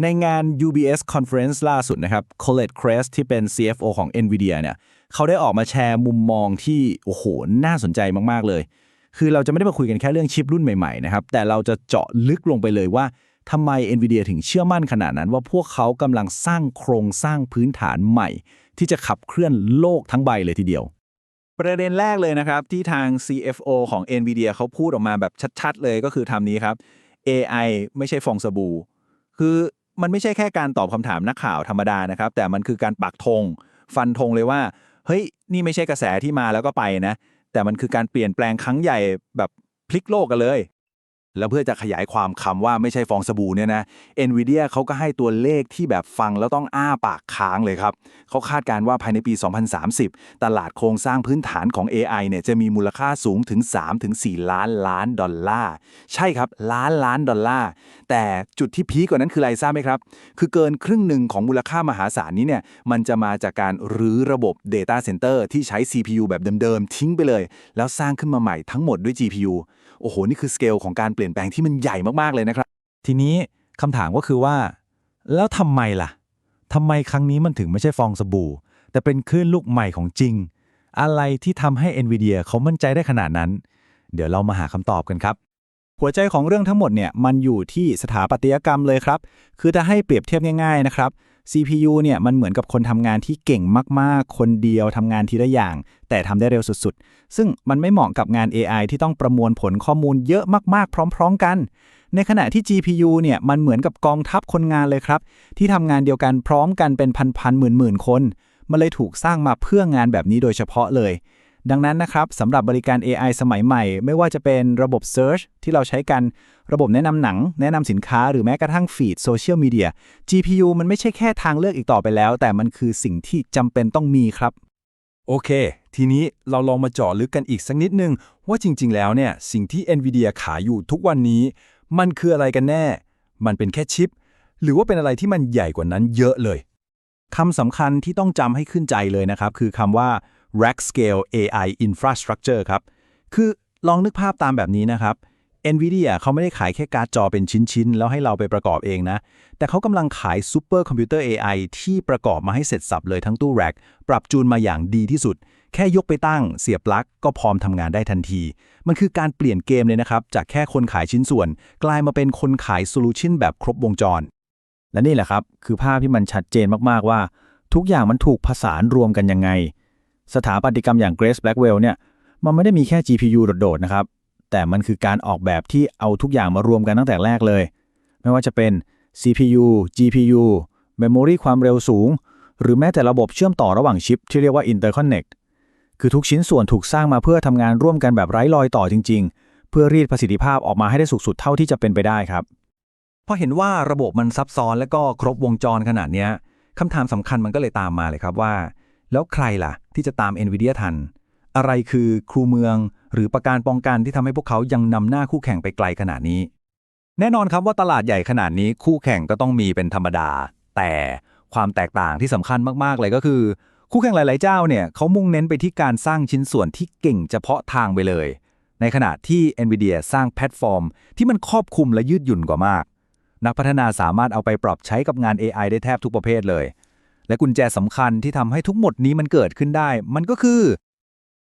ในงาน UBS Conference ล่าสุดนะครับ Colette Kress ที่เป็น CFO ของ NVIDIA เนี่ยเขาได้ออกมาแชร์มุมมองที่ โอ้โห น่าสนใจมาก ๆ เลย คือเราจะไม่ได้มาคุยกันแค่เรื่องชิปรุ่นใหม่ๆนะครับ แต่เราจะเจาะลึกลงไปเลยว่าทำไม NVIDIA ถึงเชื่อมั่นขนาดนั้น ว่าพวกเขากำลังสร้างโครงสร้างพื้นฐานใหม่ ที่จะขับเคลื่อนโลกทั้งใบเลยทีเดียว ประเด็นแรกเลยนะครับ ที่ทาง CFO ของ NVIDIA เขาพูดออกมาแบบชัด ๆ เลยก็คือทำนี้ครับ AI ไม่ใช่ฟองสบู่คือ มันไม่ใช่แค่การตอบคำถามนักข่าวธรรมดานะครับ แต่มันคือการปักธงฟันธงเลยว่า เฮ้ย นี่ไม่ใช่กระแสที่มาแล้วก็ไปนะ แต่มันคือการเปลี่ยนแปลงครั้งใหญ่แบบพลิกโลกกันเลย แล้วเพื่อจะขยายความคำว่าไม่ใช่ฟองสบู่เนี่ยนะ NVIDIA เขาก็ให้ตัวเลขที่แบบฟังแล้วต้องอ้าปากค้างเลยครับ เขาคาดการณ์ว่าภายในปี 2030 ตลาดโครงสร้างพื้นฐานของ AI เนี่ยจะมีมูลค่าสูงถึง 3-4 ล้านล้านดอลลาร์ ใช่ครับ ล้านล้านดอลลาร์ แต่จุดที่พีกว่านั้นคืออะไรทราบไหมครับ คือเกินครึ่งหนึ่งของมูลค่ามหาศาลนี้เนี่ยมันจะมาจากการรื้อระบบ Data Center ที่ใช้ CPU แบบเดิมๆทิ้งไปเลย แล้วสร้างขึ้นมาใหม่ทั้งหมดด้วย GPU โอ้โห นี่คือสเกลของการเปลี่ยนแปลงที่มันใหญ่มากๆเลยนะครับ ทีนี้คำถามก็คือว่า แล้วทำไมล่ะทำไมครั้งนี้มันถึงไม่ใช่ฟองสบู่ แต่เป็นคลื่นลูกใหม่ของจริง อะไรที่ทำให้ NVIDIA เขามั่นใจได้ขนาดนั้น เดี๋ยวเรามาหาคำตอบกันครับ หัวใจของเรื่องทั้งหมดเนี่ยมันอยู่ที่สถาปัตยกรรมเลยครับ คือถ้าให้เปรียบเทียบง่ายๆนะครับ CPU เนี่ยมันเหมือนกับคนทำงานที่เก่งมากๆ คนเดียวทำงานทีละอย่าง แต่ทำได้เร็วสุดๆ ซึ่งมันไม่เหมาะกับงาน AI ที่ต้องประมวลผลข้อมูลเยอะมากๆ พร้อม ๆ กัน ในขณะที่ GPU เนี่ยมันเหมือนกับกองทัพคนงานเลยครับ ที่ทำงานเดียวกันพร้อมกันเป็นพันๆหมื่นๆคน มันเลยถูกสร้างมาเพื่องานแบบนี้โดยเฉพาะเลย ดังนั้นนะครับสำหรับบริการ AI สมัยใหม่ ไม่ว่าจะเป็นระบบ Search ที่เราใช้กันระบบแนะนำหนัง แนะนำสินค้าหรือแม้กระทั่งฟีดโซเชียลมีเดีย GPU มันไม่ใช่แค่ทางเลือกอีกต่อไปแล้ว แต่มันคือสิ่งที่จำเป็นต้องมีครับ โอเค ทีนี้เราลองมาเจาะลึกกันอีกสักนิดนึง ว่าจริง ๆ แล้วเนี่ยสิ่งที่ NVIDIA ขายอยู่ทุกวันนี้ มันคืออะไรกันแน่ มันเป็นแค่ชิป หรือว่าเป็นอะไรที่มันใหญ่กว่านั้นเยอะเลยคำสำคัญที่ต้องจำให้ขึ้นใจเลยนะครับ คือคำว่า rack scale AI infrastructure ครับ คือลองนึกภาพตามแบบนี้นะครับ NVIDIA เขาไม่ได้ขายแค่การ์ดจอเป็นชิ้น ๆ แล้วให้เราไปประกอบเองนะ แต่เขากำลังขายซูเปอร์คอมพิวเตอร์ AI ที่ประกอบมาให้เสร็จสับเลยทั้งตู้ rack ปรับจูนมาอย่างดีที่สุด แค่ยกไปตั้งเสียบปลั๊กก็พร้อมทำงานได้ทันที มันคือการเปลี่ยนเกมเลยนะครับ จากแค่คนขายชิ้นส่วน กลายมาเป็นคนขายโซลูชันแบบครบวงจร และนี่แหละครับ คือภาพที่มันชัดเจนมากๆว่า ทุกอย่างมันถูกผสานรวมกันยังไง สถาปัตยกรรมอย่าง Grace Blackwell เนี่ย มันไม่ได้มีแค่ GPU โดดๆนะครับ แต่มันคือการออกแบบที่เอาทุกอย่างมารวมกันตั้งแต่แรกเลย ไม่ว่าจะเป็น CPU GPU Memory ความเร็วสูง หรือแม้แต่ระบบเชื่อมต่อระหว่างชิป ที่เรียกว่า Interconnect คือทุกชิ้นส่วนถูกสร้างมาเพื่อทำงานร่วมกันแบบไร้รอยต่อจริง ๆ เพื่อรีดประสิทธิภาพออกมาให้ได้สุดสุดเท่าที่จะเป็นไปได้ครับพอเห็นว่าระบบมันซับซ้อนและก็ครบวงจรขนาดนี้คำถามสำคัญมันก็เลยตามมาเลยครับว่า แล้วใครล่ะ ที่จะตาม NVIDIA ทัน อะไรคือครูเมือง หรือประการป้องกันที่ทำให้พวกเขายังนำหน้าคู่แข่งไปไกลขนาดนี้ แน่นอนครับว่าตลาดใหญ่ขนาดนี้คู่แข่งก็ต้องมีเป็นธรรมดา แต่ความแตกต่างที่สำคัญมากๆเลยก็คือ คู่แข่งหลาย ๆ เจ้าเนี่ยเขามุ่งเน้นไปที่การสร้างชิ้นส่วนที่เก่งเฉพาะทางไปเลย ในขณะที่ NVIDIA สร้างแพลตฟอร์ม ที่มันครอบคลุมและยืดหยุ่นกว่ามาก นักพัฒนาสามารถเอาไปปรับใช้กับงาน AI ได้แทบทุกประเภทเลย และกุญแจสำคัญที่ทำให้ทุกหมดนี้มันเกิดขึ้นได้ มันก็คือ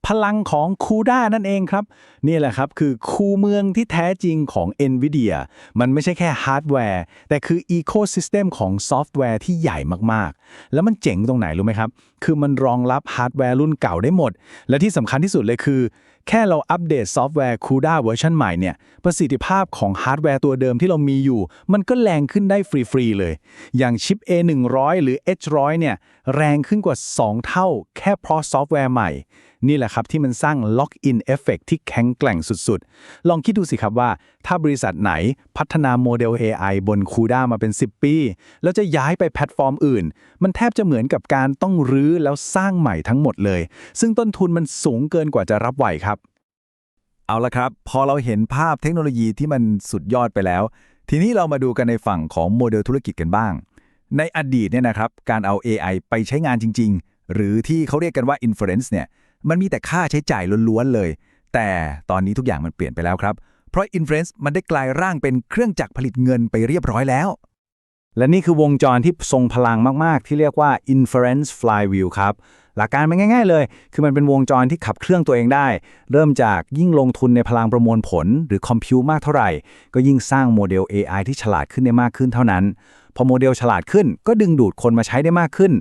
พลังของคูด้านั่นเองครับ นี่แหละครับคือคูเมืองที่แท้จริงของ NVIDIA มันไม่ใช่แค่ฮาร์ดแวร์ แต่คืออีโคซิสเต็มของซอฟต์แวร์ที่ใหญ่มากๆ แล้วมันเจ๋งตรงไหนรู้ไหมครับ คือมันรองรับฮาร์ดแวร์รุ่นเก่าได้หมด และที่สำคัญที่สุดเลยคือ แค่เราอัปเดตซอฟต์แวร์ CUDA เวอร์ชันใหม่เนี่ย ประสิทธิภาพของฮาร์ดแวร์ตัวเดิมที่เรามีอยู่ มันก็แรงขึ้นได้ฟรี ๆ เลย อย่างชิป A100 หรือ H100 เนี่ย แรงขึ้นกว่า 2 เท่า แค่เพราะซอฟต์แวร์ใหม่ นี่แหละครับที่มันสร้าง Lock-in Effect ที่แข็งแกร่งสุดๆ ลองคิดดูสิครับว่า ถ้าบริษัทไหนพัฒนาโมเดล AI บน CUDA มาเป็น 10 ปี แล้วจะย้ายไปแพลตฟอร์มอื่น มันแทบจะเหมือนกับการต้องรื้อแล้วสร้างใหม่ทั้งหมดเลย ซึ่งต้นทุนมันสูงเกินกว่าจะรับไหวครับ เอาละครับ พอเราเห็นภาพเทคโนโลยีที่มันสุดยอดไปแล้ว ทีนี้เรามาดูกันในฝั่งของโมเดลธุรกิจกันบ้าง ในอดีตเนี่ยนะครับการเอา AI ไปใช้งานจริง ๆ หรือที่เขาเรียกกันว่า inference เนี่ยมันมีแต่ค่าใช้จ่ายล้วนๆเลย แต่ตอนนี้ทุกอย่างมันเปลี่ยนไปแล้วครับ เพราะ inference มันได้กลายร่างเป็นเครื่องจักรผลิตเงินไปเรียบร้อยแล้ว และนี่คือวงจรที่ทรงพลังมากๆ ที่เรียกว่า inference flywheel ครับ หลักการมันง่าย ๆ เลย คือมันเป็นวงจรที่ขับเครื่องตัวเองได้ เริ่มจากยิ่งลงทุนในพลังประมวลผล หรือคอมพิวมากเท่าไหร่ ก็ยิ่งสร้างโมเดล AI ที่ฉลาดขึ้นได้มากขึ้นเท่านั้น พอโมเดลฉลาดขึ้น ก็ดึงดูดคนมาใช้ได้มากขึ้น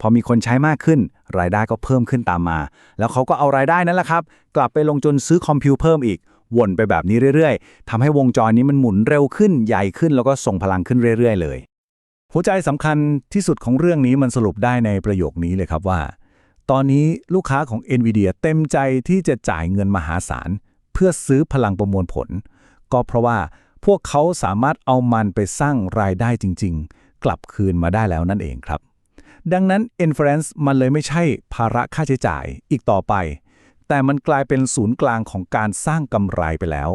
พอมีคนใช้มากขึ้น รายได้ก็เพิ่มขึ้นตามมา แล้วเขาก็เอารายได้นั่นแหละครับ กลับไปลงทุนซื้อคอมพิวเพิ่มอีกวนไปแบบนี้เรื่อยๆทำให้วงจรนี้มันหมุนเร็วขึ้นใหญ่ขึ้นแล้วก็ส่งพลังขึ้นเรื่อย ๆ เลย หัวใจสำคัญที่สุดของเรื่องนี้มันสรุปได้ในประโยคนี้เลยครับว่า ตอนนี้ลูกค้าของ NVIDIA เต็มใจที่จะจ่ายเงินมหาศาล เพื่อซื้อพลังประมวลผล ก็เพราะว่าพวกเขาสามารถเอามันไปสร้างรายได้จริง ๆ กลับคืนมาได้แล้วนั่นเองครับ ดังนั้น Inference มันเลยไม่ใช่ภาระค่าใช้จ่ายอีกต่อไป แต่มันกลายเป็นศูนย์กลางของการสร้างกำไรไปแล้ว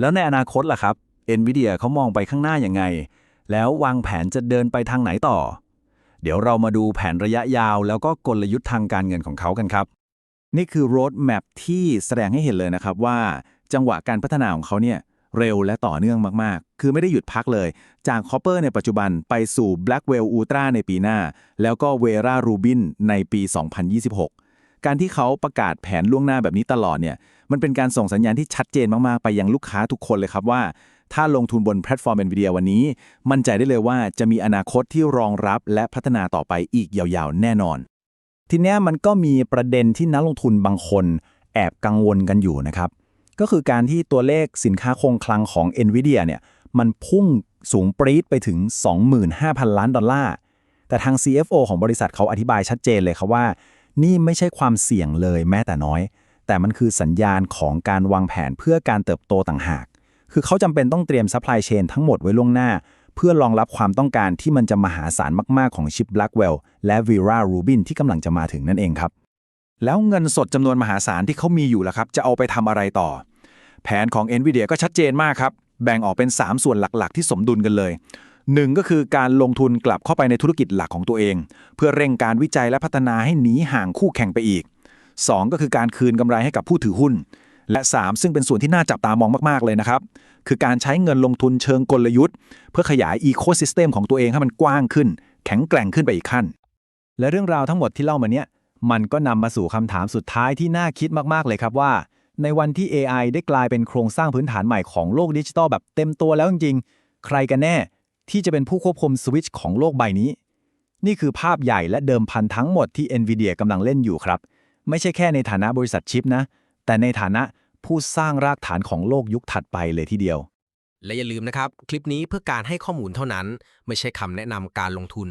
แล้วในอนาคตล่ะครับ NVIDIA เขามองไปข้างหน้าอยังไง แล้ววางแผนจะเดินไปทางไหนต่อ เดี๋ยวเรามาดูแผนระยะยาว แล้วก็กลยุทธ์ทางการเงินของเขากันครับ นี่คือ road map ที่แสดงให้เห็นเลยนะครับว่า จังหวะการพัฒนาของเขาเนี่ยเร็วและต่อเนื่องมาก ๆ คือไม่ได้หยุดพักเลย จาก Copper ในปัจจุบันไปสู่ Blackwell Ultra ในปีหน้า แล้วก็ Vera Rubin ในปี 2026 การที่เขาประกาศแผนล่วงหน้าแบบนี้ตลอดเนี่ย มันเป็นการส่งสัญญาณที่ชัดเจนมาก ๆ ไปยังลูกค้าทุกคนเลยครับว่า ถ้าลงทุนบนแพลตฟอร์ม NVIDIA วันนี้ มั่นใจได้เลยว่าจะมีอนาคตที่รองรับและพัฒนาต่อไปอีกยาวๆ แน่นอน ทีนี้มันก็มีประเด็นที่นักลงทุนบางคนแอบกังวลกันอยู่นะครับ ก็คือการที่ตัวเลขสินค้าคงคลังของ NVIDIA เนี่ยมันพุ่งสูงปรี๊ดไปถึง 25,000 ล้านดอลลาร์ แต่ทาง CFO ของบริษัทเขาอธิบายชัดเจนเลยครับว่า นี่ไม่ใช่ความเสี่ยงเลยแม้แต่น้อย แต่มันคือสัญญาณของการวางแผนเพื่อการเติบโตต่างหาก คือเขาจำเป็นต้องเตรียมซัพพลายเชนทั้งหมดไว้ล่วงหน้า เพื่อรองรับความต้องการที่มันจะมหาศาลมากๆของชิป Blackwell และ Vera Rubin ที่กำลังจะมาถึงนั่นเองครับ แล้วเงินสดจำนวนมหาศาลที่เขามีอยู่ล่ะครับ จะเอาไปทำอะไรต่อ แผนของ NVIDIA ก็ชัดเจนมากครับ แบ่งออกเป็น 3 ส่วนหลักๆ ที่สมดุลกันเลย1ก็คือการลงทุนกลับเข้าไปในธุรกิจหลักของตัวเอง เพื่อเร่งการวิจัยและพัฒนาให้หนีห่างคู่แข่งไปอีก 2 ก็คือการคืนกำไรให้กับผู้ถือหุ้น และ 3 ซึ่งเป็นส่วนที่น่าจับตามองมาก ๆ เลยนะครับ คือการใช้เงินลงทุนเชิงกลยุทธ์ เพื่อขยายอีโคซิสเต็มของตัวเองให้มันกว้างขึ้น แข็งแกร่งขึ้นไปอีกขั้น และเรื่องราวทั้งหมดที่เล่ามาเนี่ยมันก็นำมาสู่คำถามสุดท้ายที่น่าคิดมาก ๆ เลยครับว่า ในวันที่ AI ได้กลายเป็นโครงสร้างพื้นฐานใหม่ของโลกดิจิทัลแบบเต็มตัวแล้วจริงๆใครกันแน่ที่จะเป็นผู้ควบคุมสวิตช์ของโลกใบนี้ นี่คือภาพใหญ่และเดิมพันทั้งหมดที่ NVIDIA กำลังเล่นอยู่ครับ ไม่ใช่แค่ในฐานะบริษัทชิปนะ แต่ในฐานะผู้สร้างรากฐานของโลกยุคถัดไปเลยทีเดียว และอย่าลืมนะครับ คลิปนี้เพื่อการให้ข้อมูลเท่านั้น ไม่ใช่คำแนะนำการลงทุน